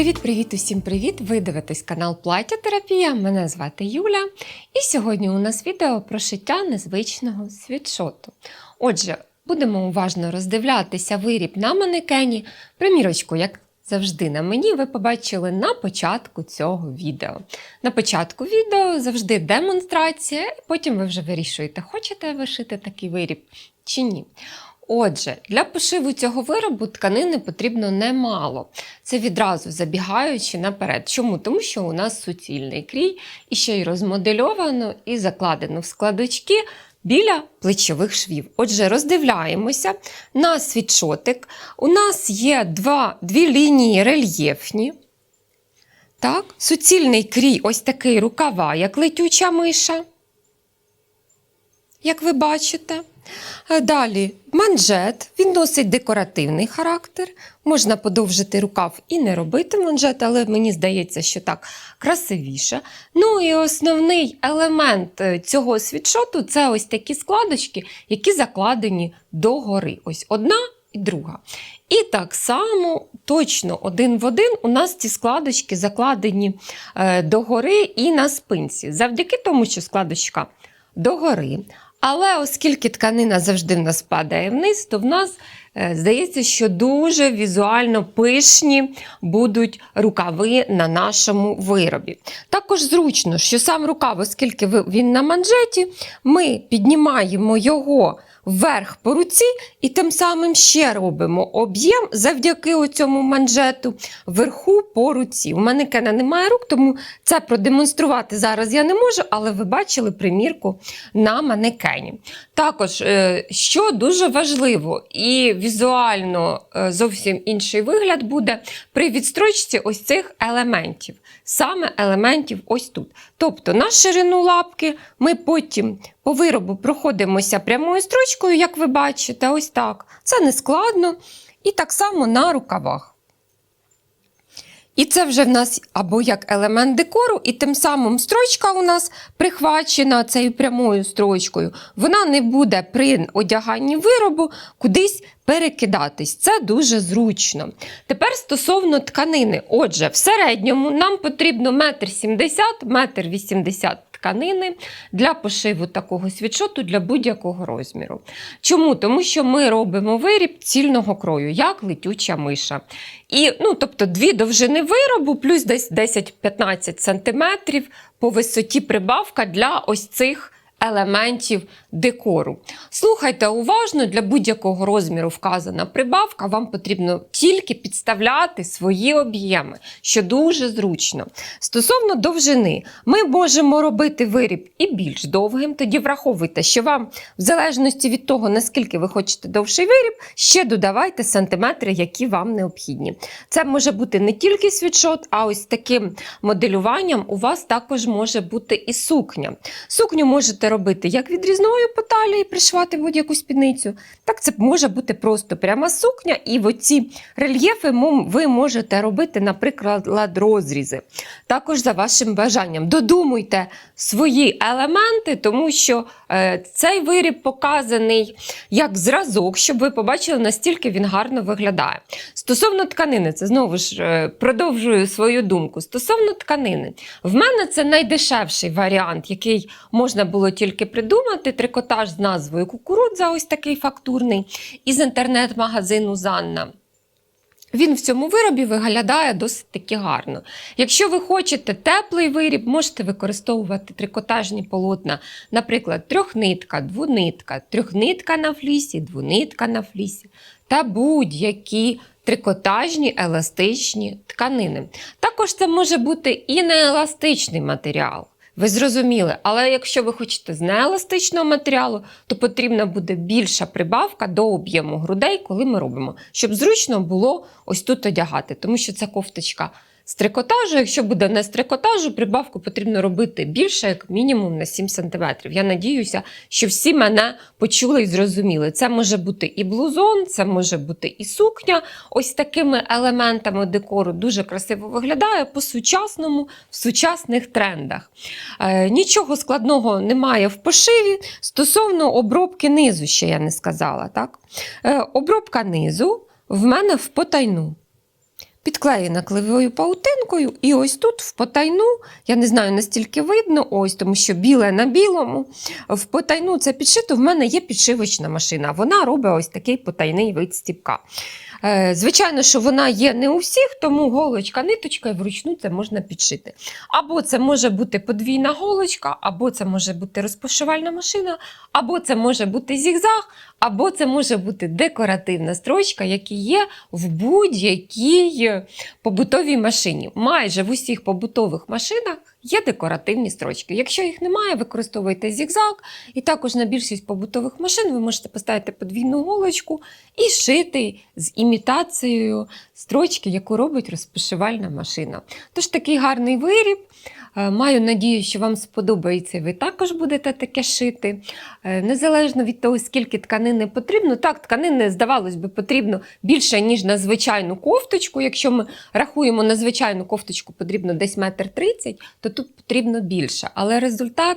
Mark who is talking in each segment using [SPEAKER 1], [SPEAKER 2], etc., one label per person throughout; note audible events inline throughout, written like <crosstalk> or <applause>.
[SPEAKER 1] Привіт-привіт, усім привіт! Ви дивитесь канал Плаття Терапія. Мене звати Юля. І сьогодні у нас відео про шиття незвичного світшоту. Отже, будемо уважно роздивлятися виріб на манекені. Примірочку, як завжди на мені, ви побачили на початку цього відео. На початку відео завжди демонстрація, потім ви вже вирішуєте, хочете ви шити такий виріб чи ні. Отже, для пошиву цього виробу тканини потрібно немало. Це відразу забігаючи наперед. Чому? Тому що у нас суцільний крій і ще й розмодельовано і закладено в складочки біля плечових швів. Отже, роздивляємося на світшотик. У нас є два, дві лінії рельєфні. Так, суцільний крій, ось такий рукава, як летюча миша. Як ви бачите. Е, Далі манжет, він носить декоративний характер. Можна подовжити рукав і не робити манжет, але мені здається, що так красивіше. Ну і основний елемент е, цього світшоту це ось такі складочки, які закладені догори. Ось одна і друга. І так само, точно один в один, у нас ці складочки закладені е, догори і на спинці. Завдяки тому, що складочка догори. Але оскільки тканина завжди в нас падає вниз, то в нас е, здається, що дуже візуально пишні будуть рукави на нашому виробі. Також зручно, що сам рукав, оскільки він на манжеті, ми піднімаємо його вверх по руці і тим самим ще робимо об'єм завдяки цьому манжету вверху по руці. У мене кена немає рук, тому це продемонструвати зараз я не можу, але ви бачили примірку на манекені. Також, е, що дуже важливо, і візуально е, зовсім інший вигляд буде при відстрочці ось цих елементів, саме елементів ось тут. Тобто на ширину лапки ми потім по виробу проходимося прямою строчкою, як ви бачите, ось так. Це не складно. І так само на рукавах. І це вже в нас або як елемент декору, і тим самим строчка у нас прихвачена цією прямою строчкою. Вона не буде при одяганні виробу кудись перекидатись. Це дуже зручно. Тепер стосовно тканини. Отже, в середньому нам потрібно 1,70 м, 1,80 м тканини для пошиву такого світшоту для будь-якого розміру. Чому? Тому що ми робимо виріб цільного крою, як летюча миша. І, ну, тобто дві довжини виробу, плюс десь 10-15 см по висоті прибавка для ось цих елементів декору. Слухайте уважно, для будь-якого розміру вказана прибавка, вам потрібно тільки підставляти свої об'єми, що дуже зручно. Стосовно довжини, ми можемо робити виріб і більш довгим, тоді враховуйте, що вам, в залежності від того, наскільки ви хочете довший виріб, ще додавайте сантиметри, які вам необхідні. Це може бути не тільки світшот, а ось таким моделюванням у вас також може бути і сукня. Сукню можете робити як відрізною по талії, пришивати будь-яку спідницю, так це може бути просто пряма сукня, і в оці рельєфи ви можете робити, наприклад, розрізи. Також за вашим бажанням. Додумуйте свої елементи, тому що е, цей виріб показаний як зразок, щоб ви побачили, настільки він гарно виглядає. Стосовно тканини, це знову ж е, продовжую свою думку. Стосовно тканини, в мене це найдешевший варіант, який можна було тільки придумати. Трикотаж з назвою кукурудза, ось такий фактурний, із інтернет-магазину Занна. Він в цьому виробі виглядає досить таки гарно. Якщо ви хочете теплий виріб, можете використовувати трикотажні полотна, наприклад, трьохнитка, двонитка, трьохнитка на флісі, двонитка на флісі та будь-які трикотажні еластичні тканини. Також це може бути і нееластичний матеріал. Ви зрозуміли, але якщо ви хочете з нееластичного матеріалу, то потрібна буде більша прибавка до об'єму грудей, коли ми робимо, щоб зручно було ось тут одягати, тому що це кофточка з трикотажу. Якщо буде не з трикотажу, прибавку потрібно робити більше, як мінімум на 7 см. Я надіюся, що всі мене почули і зрозуміли. Це може бути і блузон, це може бути і сукня. Ось такими елементами декору дуже красиво виглядає по-сучасному, в сучасних трендах. Е, нічого складного немає в пошиві. Стосовно обробки низу, ще я не сказала. Так? Е, обробка низу в мене в потайну. Підклеєна клеєвою паутинкою, і ось тут в потайну, я не знаю, настільки видно, ось, тому що біле на білому. В потайну це підшито, в мене є підшивочна машина. Вона робить ось такий потайний вид стіпка. Е, Звичайно, що вона є не у всіх, тому голочка, ниточка і вручну це можна підшити. Або це може бути подвійна голочка, або це може бути розпошивальна машина, або це може бути зігзаг, або це може бути декоративна строчка, які є в будь-якій побутовій машині. Майже в усіх побутових машинах є декоративні строчки. Якщо їх немає, використовуйте зігзаг. І також на більшість побутових машин ви можете поставити подвійну голочку і шити з імітацією строчки, яку робить розпошивальна машина. Тож такий гарний виріб. Е, Маю надію, що вам сподобається, ви також будете таке шити. Е, Незалежно від того, скільки тканини потрібно. Так, тканини, здавалось би, потрібно більше, ніж на звичайну кофточку. Якщо ми рахуємо на звичайну кофточку, потрібно десь метр тридцять, то тут потрібно більше. Але результат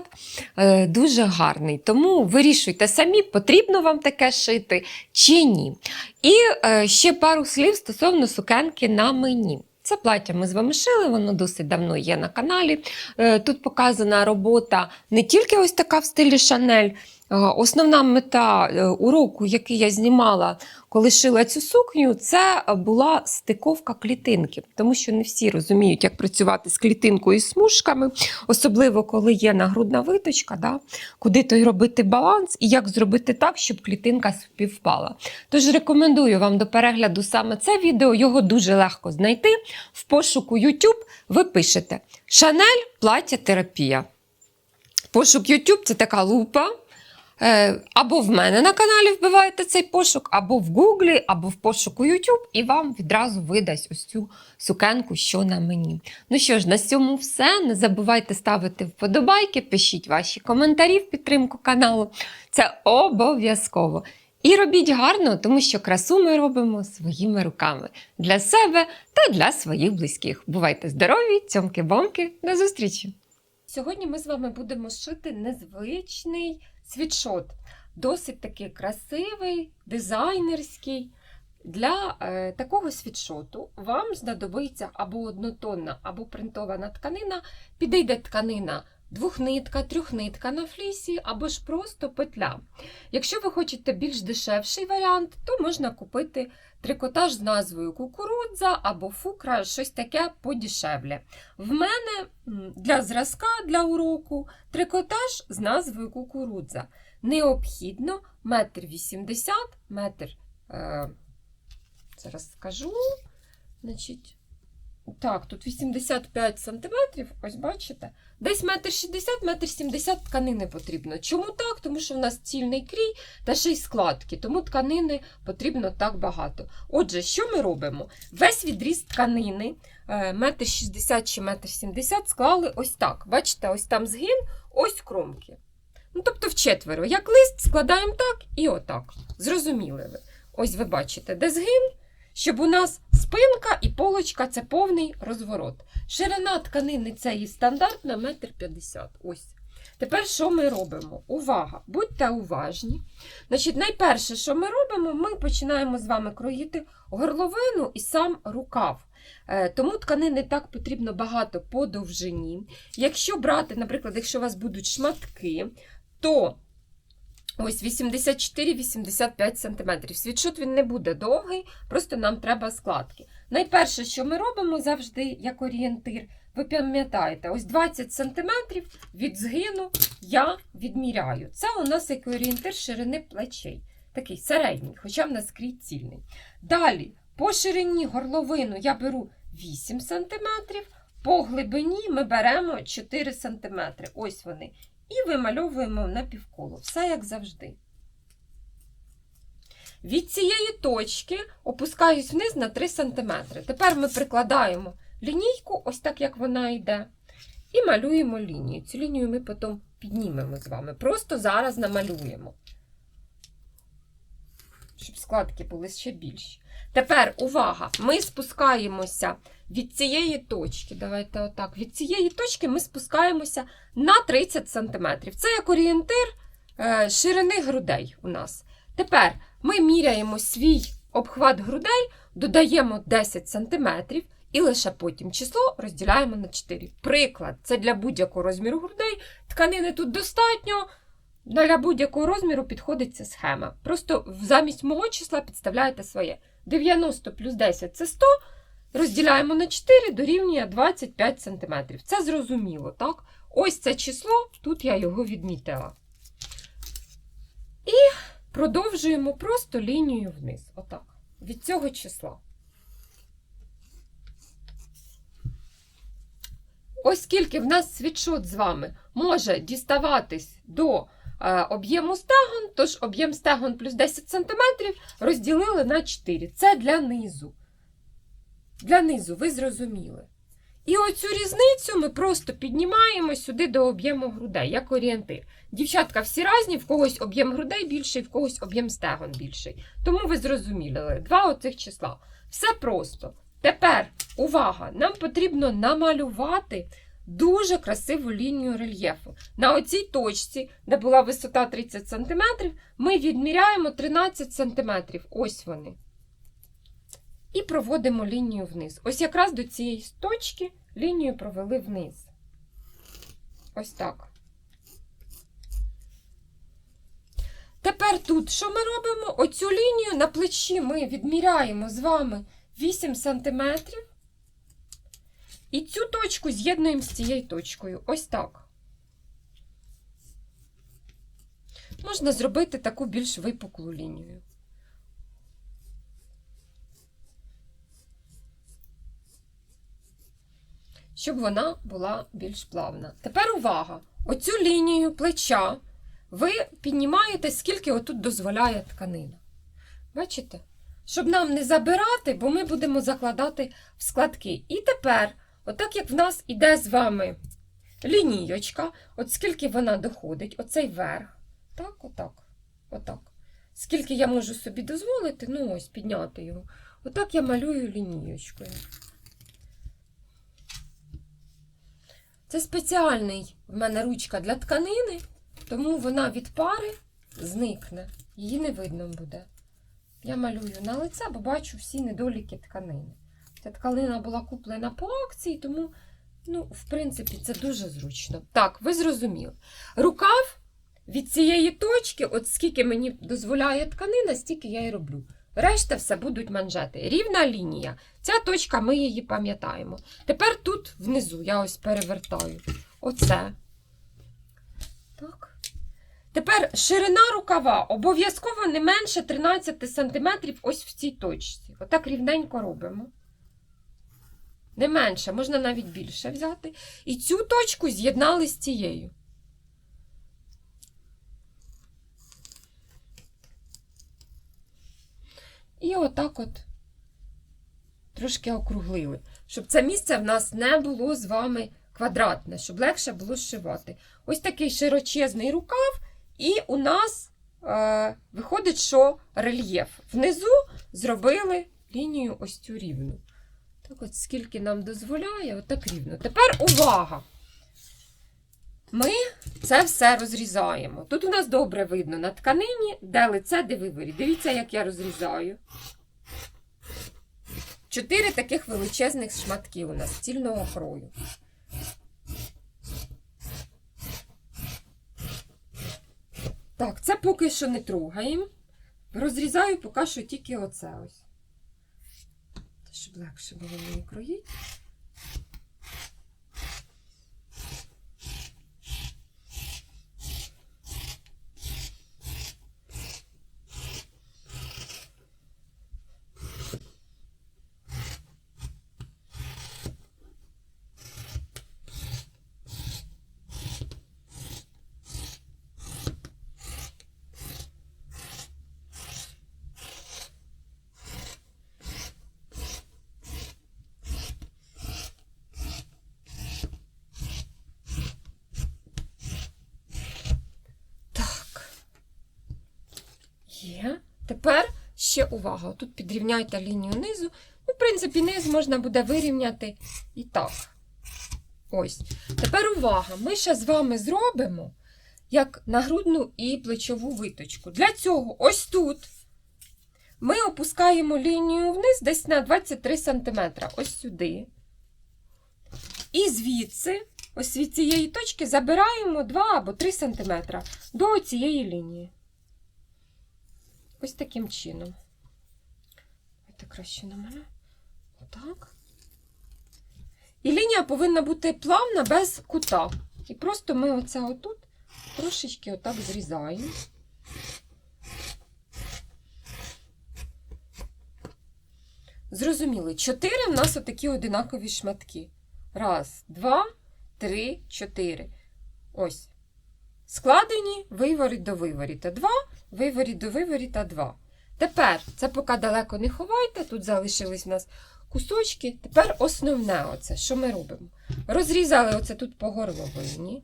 [SPEAKER 1] е, дуже гарний. Тому вирішуйте самі, потрібно вам таке шити чи ні. І ще пару слів стосовно сукенки на мені. Це плаття ми з вами шили, воно досить давно є на каналі. Е, Тут показана робота не тільки ось така в стилі Шанель. Е, Основна мета е, уроку, який я знімала, коли шила цю сукню, це була стиковка клітинки, тому що не всі розуміють, як працювати з клітинкою і смужками, особливо коли є нагрудна виточка, да? куди той робити баланс і як зробити так, щоб клітинка співпала. Тож рекомендую вам до перегляду саме це відео, його дуже легко знайти. В пошуку YouTube ви пишете Шанель плаття терапія. Пошук YouTube це така лупа. Е, Або в мене на каналі вбиваєте цей пошук, або в Гуглі, або в пошуку YouTube, і вам відразу видасть ось цю сукенку, що на мені. Ну що ж, на цьому все. Не забувайте ставити вподобайки, пишіть ваші коментарі в підтримку каналу. Це обов'язково. І робіть гарно, тому що красу ми робимо своїми руками для себе та для своїх близьких. Бувайте здорові, цьомки-бомки, до зустрічі! Сьогодні ми з вами будемо шити незвичний світшот. Досить такий красивий, дизайнерський. Для е, такого світшоту вам знадобиться або однотонна, або принтована тканина. Підійде тканина двохнитка, трьохнитка на флісі, або ж просто петля. Якщо ви хочете більш дешевший варіант, то можна купити трикотаж з назвою кукурудза або фукра, щось таке подішевле. В мене для зразка для уроку трикотаж з назвою кукурудза. Необхідно метр вісімдесят, метр. Е, зараз скажу. Значить, так, тут 85 сантиметрів, ось бачите. Десь метр 60, метр 70 тканини потрібно. Чому так? Тому що в нас цільний крій та ще й складки, тому тканини потрібно так багато. Отже, що ми робимо? Весь відріз тканини, е, метр 60 чи метр 70 склали ось так. Бачите, ось там згин, ось кромки. Ну, тобто вчетверо. Як лист складаємо так і отак. Зрозуміли ви. Ось ви бачите, де згин, щоб у нас спинка і полочка це повний розворот. Ширина тканини цієї стандартна 1,50 м. Ось. Тепер що ми робимо? Увага! Будьте уважні. Значить, найперше, що ми робимо, ми починаємо з вами кроїти горловину і сам рукав. Е, Тому тканини так потрібно багато по довжині. Якщо брати, наприклад, якщо у вас будуть шматки, то ось 84-85 см. Світшот він не буде довгий, просто нам треба складки. Найперше, що ми робимо завжди як орієнтир, ви пам'ятаєте, ось 20 см від згину я відміряю. Це у нас як орієнтир ширини плечей. Такий середній, хоча в нас крій цільний. Далі, по ширині горловину я беру 8 см, по глибині ми беремо 4 см. Ось вони. І вимальовуємо на півколо. Все як завжди. Від цієї точки опускаюсь вниз на 3 см. Тепер ми прикладаємо лінійку, ось так, як вона йде, і малюємо лінію. Цю лінію ми потім піднімемо з вами. Просто зараз намалюємо, щоб складки були ще більші. Тепер увага! Ми спускаємося від цієї точки. Давайте отак. Від цієї точки ми спускаємося на 30 см. Це як орієнтир е, ширини грудей у нас. Тепер ми міряємо свій обхват грудей, додаємо 10 см і лише потім число розділяємо на 4. Приклад, це для будь-якого розміру грудей. Тканини тут достатньо. Для будь-якого розміру підходить ця схема. Просто замість мого числа підставляєте своє. 90 плюс 10 це 100. Розділяємо на 4 дорівнює 25 см. Це зрозуміло, так? Ось це число, тут я його відмітила. І продовжуємо просто лінію вниз. Отак. Від цього числа. Оскільки в нас світшот з вами може діставатись до об'єму стегон, тож об'єм стегон плюс 10 см розділили на 4. Це для низу. Для низу, ви зрозуміли. І оцю різницю ми просто піднімаємо сюди до об'єму грудей, як орієнтир. Дівчатка всі різні, в когось об'єм грудей більший, в когось об'єм стегон більший. Тому ви зрозуміли, два оцих числа. Все просто. Тепер, увага! Нам потрібно намалювати дуже красиву лінію рельєфу. На оцій точці, де була висота 30 см, ми відміряємо 13 см. Ось вони. І проводимо лінію вниз. Ось якраз до цієї точки лінію провели вниз. Ось так. Тепер тут що ми робимо? Оцю лінію на плечі ми відміряємо з вами 8 см. І цю точку з'єднуємо з цією точкою. Ось так. Можна зробити таку більш випуклу лінію. Щоб вона була більш плавна. Тепер увага! Оцю лінію плеча ви піднімаєте, скільки отут дозволяє тканина. Бачите? Щоб нам не забирати, бо ми будемо закладати в складки. І тепер, отак як в нас іде з вами лінійочка, от скільки вона доходить, оцей верх. Так, отак. Отак. Скільки я можу собі дозволити, ну ось підняти його. Отак я малюю лінієчкою. Це спеціальний в мене ручка для тканини, тому вона від пари зникне. Її не видно буде. Я малюю на лице, бо бачу всі недоліки тканини. Ця тканина була куплена по акції, тому, ну, в принципі, це дуже зручно. Так, ви зрозуміли. Рукав від цієї точки, от скільки мені дозволяє тканина, стільки я і роблю. Решта все будуть манжети. Рівна лінія. Ця точка, ми її пам'ятаємо. Тепер тут внизу я ось перевертаю. Оце. Так. Тепер ширина рукава обов'язково не менше 13 см ось в цій точці. Отак рівненько робимо. Не менше, можна навіть більше взяти. І цю точку з'єднали з цією. І отак от трошки округлили, щоб це місце в нас не було з вами квадратне, щоб легше було зшивати. Ось такий широчезний рукав, і у нас е, виходить, що рельєф. Внизу зробили лінію ось цю рівну. Так от скільки нам дозволяє, отак рівно. Тепер увага! Ми це все розрізаємо. Тут у нас добре видно на тканині, де лице, де виворі. Дивіться, як я розрізаю. Чотири таких величезних шматки у нас цільного крою. Так, це поки що не трогаємо. Розрізаю поки що тільки оце ось. Щоб легше було мені кроїти. Так. Є. Тепер ще увага. Тут підрівняйте лінію низу. Ну, в принципі, низ можна буде вирівняти і так. Ось. Тепер увага. Ми ще з вами зробимо як нагрудну і плечову виточку. Для цього ось тут ми опускаємо лінію вниз десь на 23 см, ось сюди. І звідси, ось від цієї точки, забираємо 2 або 3 см до цієї лінії. Ось таким чином. Давайте краще на мене. Отак. І лінія повинна бути плавна без кута. І просто ми оце отут трошечки отак зрізаємо. Зрозуміли, чотири в нас отакі одинакові шматки. Раз, два, три, чотири. Ось. Складені виворіт до виворіта. Два, виворіт до виворіта два. Тепер, це поки далеко не ховайте, тут залишились у нас кусочки. Тепер основне оце, що ми робимо? Розрізали оце тут по горловині.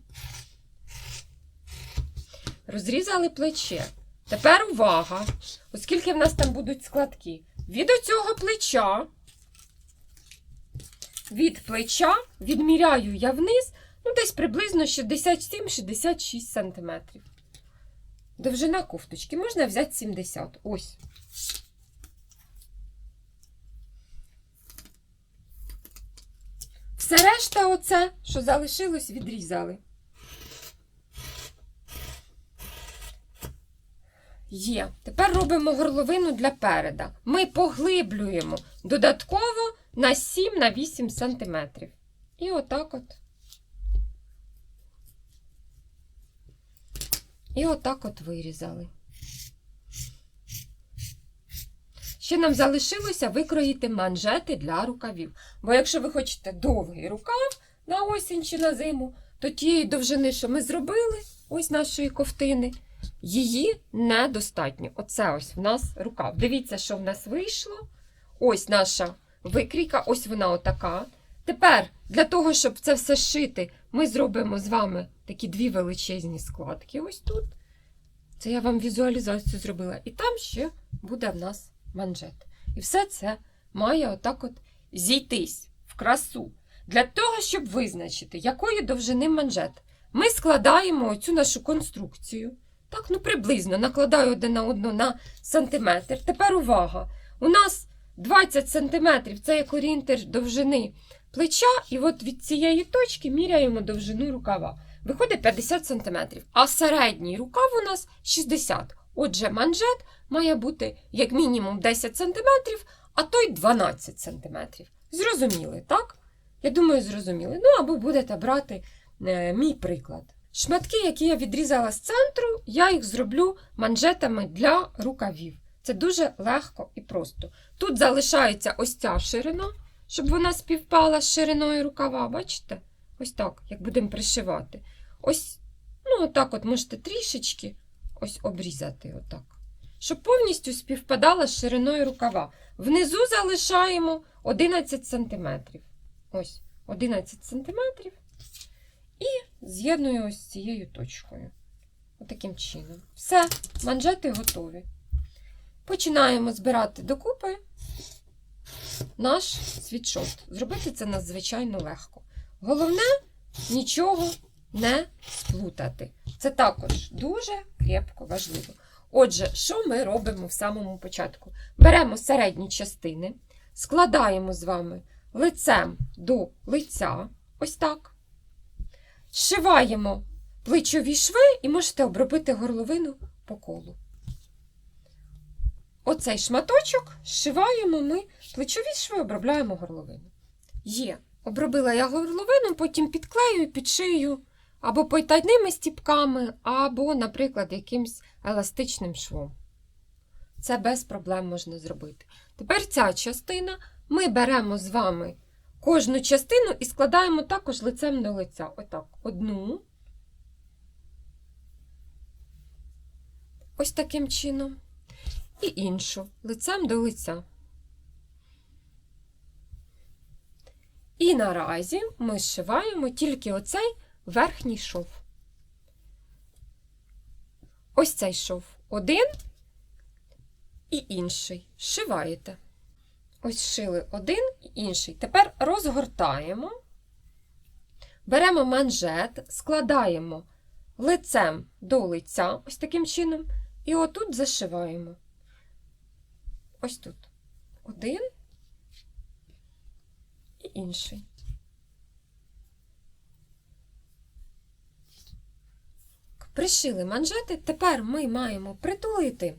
[SPEAKER 1] Розрізали плече. Тепер увага, оскільки в нас там будуть складки. Від оцього плеча, від плеча відміряю я вниз, ну, десь приблизно 67-66 см. Довжина кофточки можна взяти 70. Ось. Все решта, оце, що залишилось, відрізали. Є. Тепер робимо горловину для переда. Ми поглиблюємо додатково на 7-8 см. І отак от. І отак от вирізали. Ще нам залишилося викроїти манжети для рукавів. Бо якщо ви хочете довгий рукав на осінь чи на зиму, то тієї довжини, що ми зробили, ось нашої ковтини, її недостатньо. Оце ось в нас рукав. Дивіться, що в нас вийшло. Ось наша викрійка, ось вона отака. Тепер, для того, щоб це все шити, ми зробимо з вами такі дві величезні складки. Ось тут. Це я вам візуалізацію зробила. І там ще буде в нас манжет. І все це має отак от зійтись в красу. Для того, щоб визначити, якої довжини манжет, ми складаємо оцю нашу конструкцію. Так, ну приблизно накладаю один на одну на сантиметр. Тепер увага! У нас 20 сантиметрів це як орієнтир довжини плеча, і от від цієї точки міряємо довжину рукава. Виходить 50 см, а середній рукав у нас 60 Отже, манжет має бути як мінімум 10 см, а то й 12 см. Зрозуміли, так? Я думаю, зрозуміли. Ну, або будете брати е, мій приклад. Шматки, які я відрізала з центру, я їх зроблю манжетами для рукавів. Це дуже легко і просто. Тут залишається ось ця ширина, щоб вона співпала з шириною рукава. Бачите? Ось так, як будемо пришивати. Ось, ну, отак от можете трішечки ось обрізати, отак. Щоб повністю співпадала з шириною рукава. Внизу залишаємо 11 см. Ось, 11 см. І з'єдную ось цією точкою. Отаким чином. Все, манжети готові. Починаємо збирати докупи наш світшот. Зробити це надзвичайно легко. Головне нічого не сплутати. Це також дуже крепко важливо. Отже, що ми робимо в самому початку? Беремо середні частини, складаємо з вами лицем до лиця, ось так. Зшиваємо плечові шви і можете обробити горловину по колу. Оцей шматочок зшиваємо ми, плечові шви обробляємо горловину. Є. Обробила я горловину, потім підклею, підшию або потайними стіпками, або, наприклад, якимсь еластичним швом. Це без проблем можна зробити. Тепер ця частина ми беремо з вами кожну частину і складаємо також лицем до лиця. Отак, одну. Ось таким чином. І іншу лицем до лиця. І наразі ми зшиваємо тільки оцей верхній шов. Ось цей шов один і інший. Зшиваєте. Ось шили один і інший. Тепер розгортаємо, беремо манжет, складаємо лицем до лиця, ось таким чином, і отут зашиваємо. ось тут. Один інший. Пришили манжети, тепер ми маємо притулити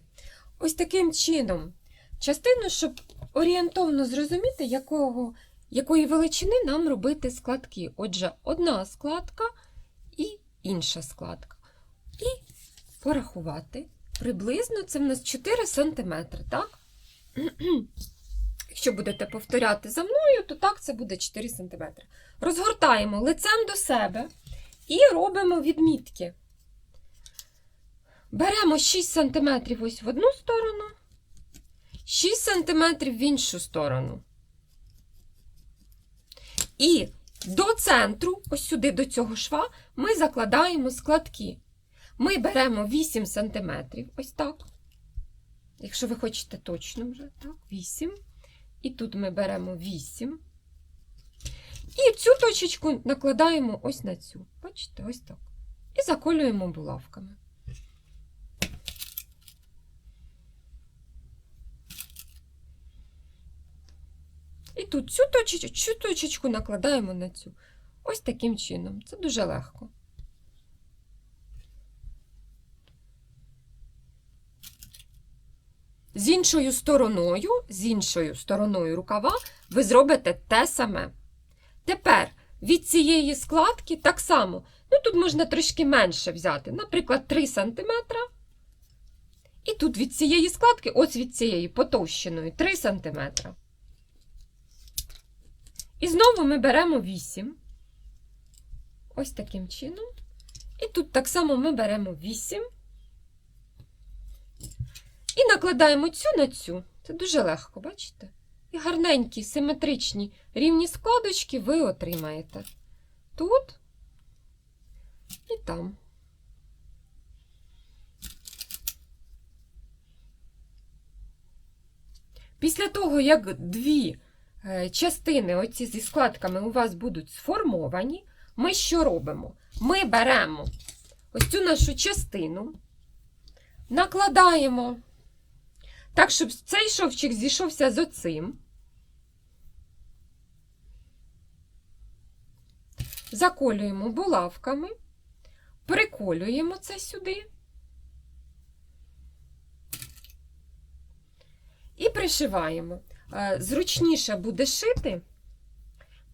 [SPEAKER 1] ось таким чином частину, щоб орієнтовно зрозуміти, якого, якої величини нам робити складки. Отже, одна складка і інша складка. І порахувати. Приблизно це в нас 4 см, так? <clears throat> Якщо будете повторяти за мною, то так це буде 4 см. Розгортаємо лицем до себе і робимо відмітки. Беремо 6 см ось в одну сторону, 6 см в іншу сторону. І до центру, ось сюди до цього шва, ми закладаємо складки. Ми беремо 8 см, ось так. Якщо ви хочете точно вже, так, 8. І тут ми беремо 8. І цю точечку накладаємо ось на цю. Бачите, ось так. І заколюємо булавками. І тут цю точечку, накладаємо на цю. Ось таким чином. Це дуже легко. З іншою стороною, з іншою стороною рукава ви зробите те саме. Тепер від цієї складки так само. Ну, тут можна трішки менше взяти, наприклад, 3 см. І тут від цієї складки, ось від цієї потовщеної, 3 см. І знову ми беремо 8. Ось таким чином. І тут так само ми беремо 8. І накладаємо цю на цю. Це дуже легко, бачите? І гарненькі, симетричні рівні складочки ви отримаєте. Тут і там. Після того, як дві е, частини оці зі складками у вас будуть сформовані, ми що робимо? Ми беремо ось цю нашу частину, накладаємо так, щоб цей шовчик зійшовся з оцим. Заколюємо булавками, приколюємо це сюди і пришиваємо. Е, Зручніше буде шити.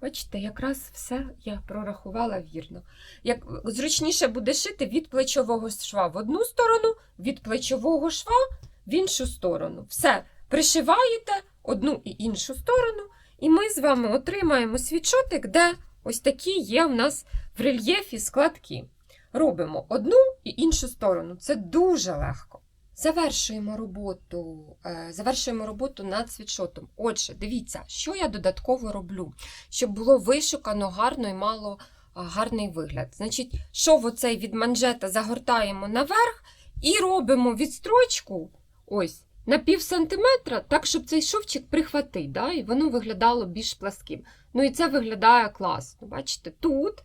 [SPEAKER 1] Бачите, якраз все я прорахувала вірно. Як зручніше буде шити від плечового шва в одну сторону, від плечового шва в іншу сторону. Все, пришиваєте одну і іншу сторону, і ми з вами отримаємо світшотик, де ось такі є в нас в рельєфі складки. Робимо одну і іншу сторону. Це дуже легко. Завершуємо роботу, е, завершуємо роботу над світшотом. Отже, дивіться, що я додатково роблю, щоб було вишукано гарно і мало гарний вигляд. Значить, шов оцей від манжета загортаємо наверх і робимо відстрочку ось на пів сантиметра, так, щоб цей шовчик прихватив, да, і воно виглядало більш пласким. Ну і це виглядає класно. Бачите, тут.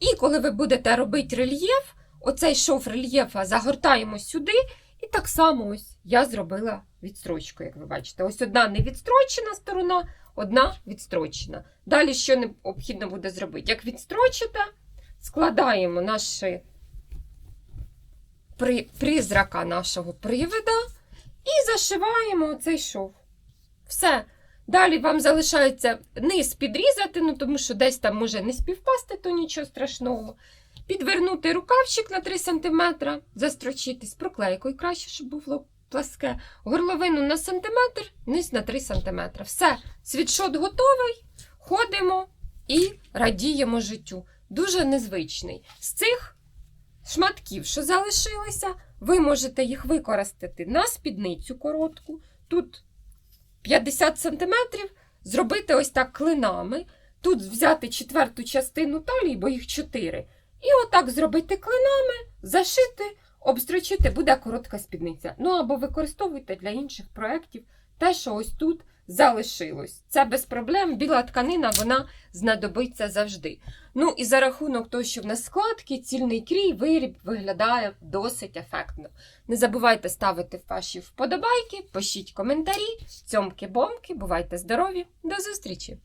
[SPEAKER 1] І коли ви будете робити рельєф, оцей шов рельєфа загортаємо сюди. І так само ось я зробила відстрочку, як ви бачите. Ось одна не відстрочена сторона, одна відстрочена. Далі що необхідно буде зробити? Як відстрочите, складаємо наші при, призрака нашого привида і зашиваємо цей шов. Все. Далі вам залишається низ підрізати, ну тому що десь там може не співпасти, то нічого страшного. Підвернути рукавчик на 3 см, застрочити з проклейкою, краще, щоб було пласке. Горловину на сантиметр, низ на 3 см. Все, світшот готовий. Ходимо і радіємо життю. Дуже незвичний. З цих шматків, що залишилися, ви можете їх використати на спідницю коротку. Тут 50 см, зробити ось так клинами. Тут взяти четверту частину талії, бо їх 4. І отак зробити клинами, зашити, обстрочити, буде коротка спідниця. Ну або використовуйте для інших проєктів те, що ось тут залишилось. Це без проблем. Біла тканина вона знадобиться завжди. Ну і за рахунок того, що в нас складки, цільний крій виріб виглядає досить ефектно. Не забувайте ставити ваші вподобайки, пишіть коментарі, цьомки-бомки, бувайте здорові, до зустрічі!